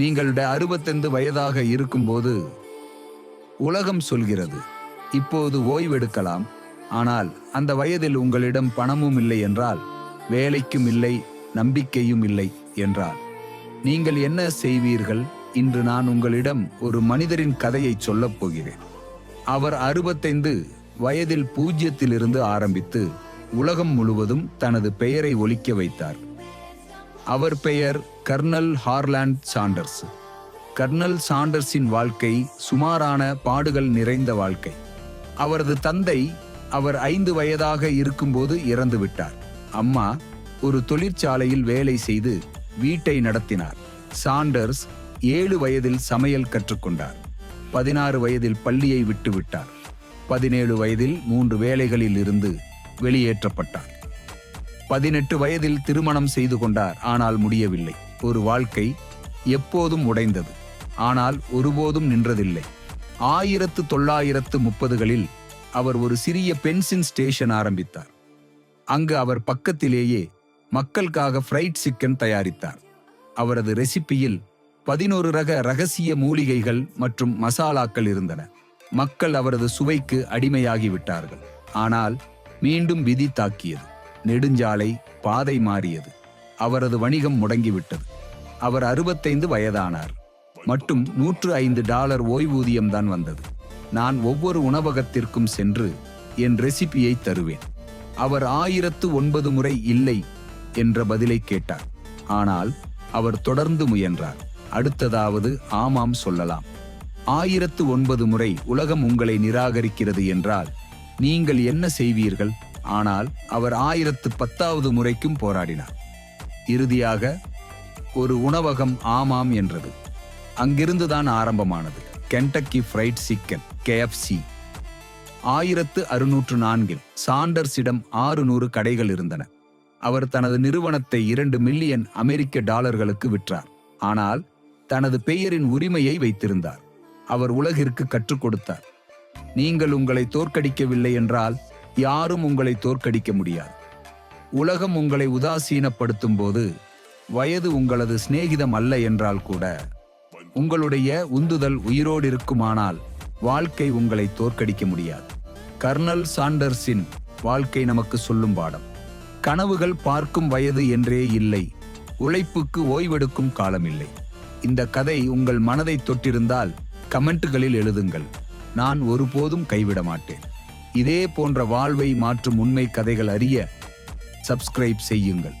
நீங்களுடைய அறுபத்தைந்து வயதாக இருக்கும்போது உலகம் சொல்கிறது இப்போது ஓய்வெடுக்கலாம். ஆனால் அந்த வயதில் உங்களிடம் பணமும் இல்லை என்றால் வேலைக்கும் இல்லை நம்பிக்கையும் இல்லை என்றால் நீங்கள் என்ன செய்வீர்கள்? இன்று நான் உங்களிடம் ஒரு மனிதரின் கதையை சொல்லப் போகிறேன். அவர் அறுபத்தைந்து வயதில் பூஜ்யத்திலிருந்து ஆரம்பித்து உலகம் முழுவதும் தனது பெயரை ஒலிக்க வைத்தார். அவர் பெயர் கர்னல் ஹார்லாண்ட் சாண்டர்ஸ். கர்னல் சாண்டர்ஸின் வாழ்க்கை சுமாரான பாடுகள் நிறைந்த வாழ்க்கை. அவரது தந்தை அவர் ஐந்து வயதாக இருக்கும்போது இறந்து விட்டார் அம்மா ஒரு தொழிற்சாலையில் வேலை செய்து வீட்டை நடத்தினார். சாண்டர்ஸ் ஏழு வயதில் சமையல் கற்றுக்கொண்டார். பதினாறு வயதில் பள்ளியை விட்டுவிட்டார். பதினேழு வயதில் மூன்று வேலைகளில் இருந்து வெளியேற்றப்பட்டார். பதினெட்டு வயதில் திருமணம் செய்து கொண்டார். ஆனால் முடியவில்லை. ஒரு வாழ்க்கை எப்போதும் உடைந்தது. ஆனால் ஒருபோதும் நின்றதில்லை. ஆயிரத்து தொள்ளாயிரத்து முப்பதுகளில் அவர் ஒரு சிறிய பென்சின் ஸ்டேஷன் ஆரம்பித்தார். அங்கு அவர் பக்கத்திலேயே மக்களுக்காக ஃப்ரைட் சிக்கன் தயாரித்தார். அவரது ரெசிபியில் பதினோரு ரக ரகசிய மூலிகைகள் மற்றும் மசாலாக்கள் இருந்தன. மக்கள் அவரது சுவைக்கு அடிமையாகிவிட்டார்கள். ஆனால் மீண்டும் விதி தாக்கியது. நெடுஞ்சாலை பாதை மாறியது. அவரது வணிகம் முடங்கிவிட்டது. அவர் அறுபத்தைந்து வயதானார். மட்டும் நூற்று ஐந்து டாலர் ஓய்வூதியம்தான் வந்தது. நான் ஒவ்வொரு உணவகத்திற்கும் சென்று என் ரெசிபியை தருவேன். அவர் ஆயிரத்து ஒன்பது முறை இல்லை என்ற பதிலை கேட்டார். ஆனால் அவர் தொடர்ந்து முயன்றார். அடுத்ததாவது ஆமாம் சொல்லலாம். ஆயிரத்து ஒன்பது முறை உலகம் உங்களை நிராகரிக்கிறது என்றால் நீங்கள் என்ன செய்வீர்கள்? ஆனால் அவர் ஆயிரத்து பத்தாவது முறைக்கும் போராடினார். இறுதியாக ஒரு உணவகம் ஆமாம் என்றது. அங்கிருந்துதான் ஆரம்பமானது. கென்டக்கி ஃப்ரைட் சிக்கன் கேஎஃப்சி ஆயிரத்து அறுநூற்று நான்கில் சாண்டர்ஸிடம் ஆறுநூறு கடைகள் இருந்தன. அவர் தனது நிறுவனத்தை இரண்டு மில்லியன் அமெரிக்க டாலர்களுக்கு விற்றார். ஆனால் தனது பெயரின் உரிமையை வைத்திருந்தார். அவர் உலகிற்கு கற்றுக் கொடுத்தார். நீங்கள் உங்களை தோற்கடிக்கவில்லை என்றால் யாரும் உங்களை தோற்கடிக்க முடியாது. உலகம் உங்களை உதாசீனப்படுத்தும் போது வயது உங்களது சிநேகிதம் அல்ல என்றால் கூட உங்களுடைய உந்துதல் உயிரோடு இருக்குமானால் வாழ்க்கை உங்களை தோற்கடிக்க முடியாது. கர்னல் சாண்டர்ஸின் வாழ்க்கை நமக்கு சொல்லும் பாடம் கனவுகள் பார்க்கும் வயது என்றே இல்லை உழைப்புக்கு ஓய்வெடுக்கும் காலமில்லை. இந்த கதை உங்கள் மனதை தொட்டிருந்தால் கமெண்ட்டுகளில் எழுதுங்கள். நான் ஒருபோதும் கைவிட மாட்டேன் இதே போன்ற வாழ்வை மாற்றும் உண்மை கதைகள் அறிய சப்ஸ்கிரைப் செய்யுங்கள்.